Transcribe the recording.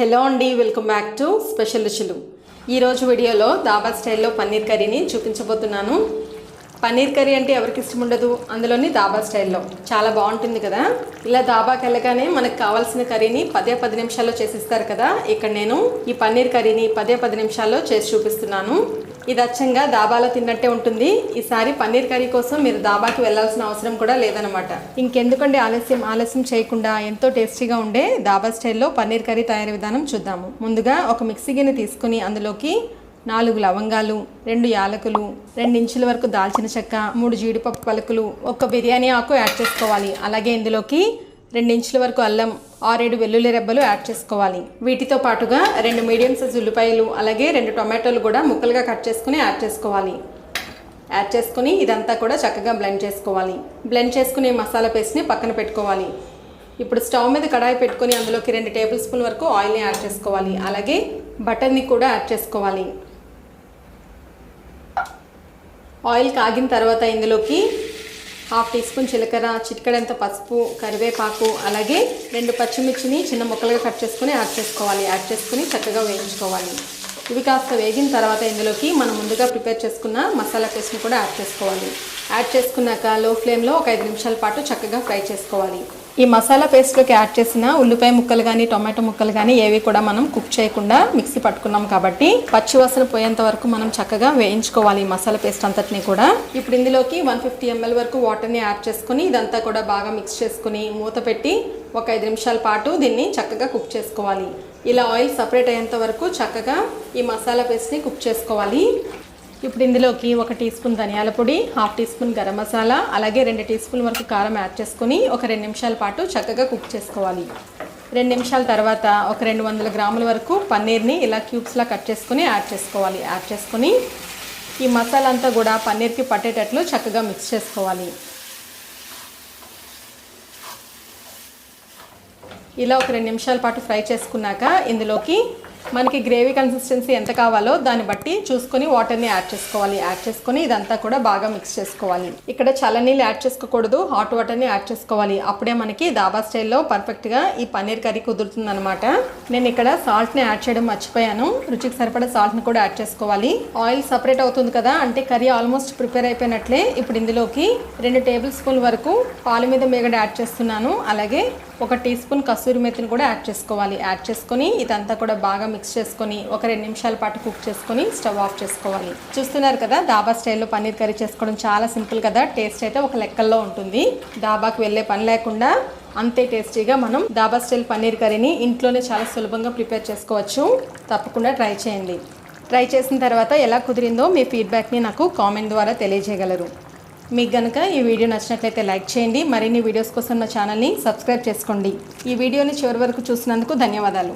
Hello అండి welcome back to special రుచులు. ఈరోజు వీడియోలో దాబా స్టైల్లో పన్నీర్ కర్రీని చూపించబోతున్నాను. పన్నీర్ కర్రీ అంటే ఎవరికి ఇష్టం ఉండదు? అందులోని దాబా స్టైల్లో. చాలా బాగుంటుంది కదా? ఇలా దాబాకి వెళ్ళగానే మనకు కావాల్సిన కర్రీని పదే పది నిమిషాల్లో చేసిస్తారు కదా? ఇక్కడ నేను ఈ పన్నీర్ కర్రీని పదే పది నిమిషాల్లో చేసి చూపిస్తున్నాను. ఇది అచ్చంగా దాబాలో తిన్నట్టే ఉంటుంది. ఈసారి పన్నీర్ కర్రీ కోసం మీరు దాబాకి వెళ్ళాల్సిన అవసరం కూడా లేదనమాట ఇంకెందుకండి ఆలస్యం? ఆలస్యం చేయకుండా ఎంతో టేస్టీగా ఉండే దాబా స్టైల్లో పన్నీర్ కర్రీ తయారీ విధానం చూద్దాము. ముందుగా ఒక మిక్సీ గిన్నె తీసుకుని అందులోకి నాలుగు లవంగాలు రెండు యాలకులు రెండు ఇంచుల వరకు దాల్చిన చెక్క మూడు జీడిపప్పు పలుకులు ఒక బిర్యానీ ఆకు యాడ్ చేసుకోవాలి. అలాగే ఇందులోకి ఇంచుల వరకు అల్లం ఆరేడు వెల్లుల్లి రెబ్బలు యాడ్ చేసుకోవాలి. వీటితో పాటుగా రెండు మీడియం సైజ్ ఉల్లిపాయలు అలాగే రెండు టొమాటోలు కూడా ముక్కలుగా కట్ చేసుకుని యాడ్ చేసుకోవాలి. యాడ్ చేసుకుని ఇదంతా కూడా చక్కగా బ్లెండ్ చేసుకోవాలి. బ్లెండ్ చేసుకుని మసాలా పేస్ట్ని పక్కన పెట్టుకోవాలి. ఇప్పుడు స్టవ్ మీద కడాయి పెట్టుకొని అందులోకి రెండు టేబుల్ స్పూన్ వరకు ఆయిల్ని యాడ్ చేసుకోవాలి. అలాగే బటర్ని కూడా యాడ్ చేసుకోవాలి. ఆయిల్ కాగిన తర్వాత ఇందులోకి హాఫ్ టీ స్పూన్ జీలకర్ర చిటికడంత పసుపు కరివేపాకు అలాగే రెండు పచ్చిమిర్చిని చిన్న ముక్కలుగా కట్ చేసుకుని యాడ్ చేసుకోవాలి. యాడ్ చేసుకుని చక్కగా వేయించుకోవాలి. ఇవి కాస్త వేగిన తర్వాత ఇందులోకి మనం ముందుగా ప్రిపేర్ చేసుకున్న మసాలా పేస్ట్ని కూడా యాడ్ చేసుకోవాలి. యాడ్ చేసుకున్నాక లో ఫ్లేమ్లో ఒక ఐదు నిమిషాల పాటు చక్కగా ఫ్రై చేసుకోవాలి. ఈ మసాలా పేస్ట్లోకి యాడ్ చేసిన ఉల్లిపాయ ముక్కలు కానీ టొమాటో ముక్కలు కానీ ఏవి కూడా మనం కుక్ చేయకుండా మిక్సీ పట్టుకున్నాం కాబట్టి పచ్చి వాసన పోయేంత వరకు మనం చక్కగా వేయించుకోవాలి ఈ మసాలా పేస్ట్ అంతటిని కూడా. ఇప్పుడు ఇందులోకి వన్ ఫిఫ్టీ ఎంఎల్ వరకు వాటర్ని యాడ్ చేసుకుని ఇదంతా కూడా బాగా మిక్స్ చేసుకుని మూత పెట్టి ఒక ఐదు నిమిషాల పాటు దీన్ని చక్కగా కుక్ చేసుకోవాలి. ఇలా ఆయిల్ సపరేట్ అయ్యేంత వరకు చక్కగా ఈ మసాలా పేస్ట్ని కుక్ చేసుకోవాలి. ఇప్పుడు ఇందులోకి ఒక టీ స్పూన్ ధనియాల పొడి half teaspoon garam masala అలాగే రెండు టీ స్పూన్ వరకు కారం యాడ్ చేసుకుని ఒక రెండు నిమిషాల పాటు చక్కగా కుక్ చేసుకోవాలి. రెండు నిమిషాల తర్వాత ఒక రెండు వందల గ్రాముల వరకు పన్నీర్ని ఇలా క్యూబ్స్లా కట్ చేసుకుని యాడ్ చేసుకోవాలి. యాడ్ చేసుకుని ఈ మసాలా అంతా కూడా పన్నీర్కి పట్టేటట్లు చక్కగా మిక్స్ చేసుకోవాలి. ఇలా ఒక రెండు నిమిషాల పాటు ఫ్రై చేసుకున్నాక ఇందులోకి మనకి గ్రేవీ కన్సిస్టెన్సీ ఎంత కావాలో దాన్ని బట్టి చూసుకొని వాటర్ని యాడ్ చేసుకోవాలి. యాడ్ చేసుకొని ఇదంతా కూడా బాగా మిక్స్ చేసుకోవాలి. ఇక్కడ చల్లనీళ్ళు యాడ్ చేసుకోకూడదు. హాట్ వాటర్ని యాడ్ చేసుకోవాలి. అప్పుడే మనకి దాబా స్టైల్లో పర్ఫెక్ట్గా ఈ పన్నీర్ కర్రీ కుదురుతుందనమాట నేను ఇక్కడ సాల్ట్ని యాడ్ చేయడం మర్చిపోయాను. రుచికి సరిపడా సాల్ట్ని కూడా యాడ్ చేసుకోవాలి. ఆయిల్ సపరేట్ అవుతుంది కదా అంటే కర్రీ ఆల్మోస్ట్ ప్రిపేర్ అయిపోయినట్లే. ఇప్పుడు ఇందులోకి రెండు టేబుల్ స్పూన్ వరకు పాలు మీద మేగడ యాడ్ చేస్తున్నాను. అలాగే ఒక టీ స్పూన్ కస్తూరి మెత్తిని కూడా యాడ్ చేసుకోవాలి. యాడ్ చేసుకొని ఇదంతా కూడా బాగా మిక్స్ చేసుకొని ఒక రెండు నిమిషాల పాటు కుక్ చేసుకొని స్టవ్ ఆఫ్ చేసుకోవాలి. చూస్తున్నారు కదా దాబా స్టైల్లో పన్నీర్ కర్రీ చేసుకోవడం చాలా సింపుల్ కదా. టేస్ట్ అయితే ఒక లెక్కల్లో ఉంటుంది. దాబాకి వెళ్ళే పని లేకుండా అంతే టేస్టీగా మనం దాబా స్టైల్ పన్నీర్ కర్రీని ఇంట్లోనే చాలా సులభంగా ప్రిపేర్ చేసుకోవచ్చు. తప్పకుండా ట్రై చేయండి. ట్రై చేసిన తర్వాత ఎలా కుదిరిందో మీ ఫీడ్బ్యాక్ని నాకు కామెంట్ ద్వారా తెలియజేయగలరు. మీకు గనుక ఈ వీడియో నచ్చినట్లయితే లైక్ చేయండి. మరిన్ని వీడియోస్ కోసం మా ఛానల్ని సబ్స్క్రైబ్ చేసుకోండి. ఈ వీడియోని చివరి వరకు చూసినందుకు ధన్యవాదాలు.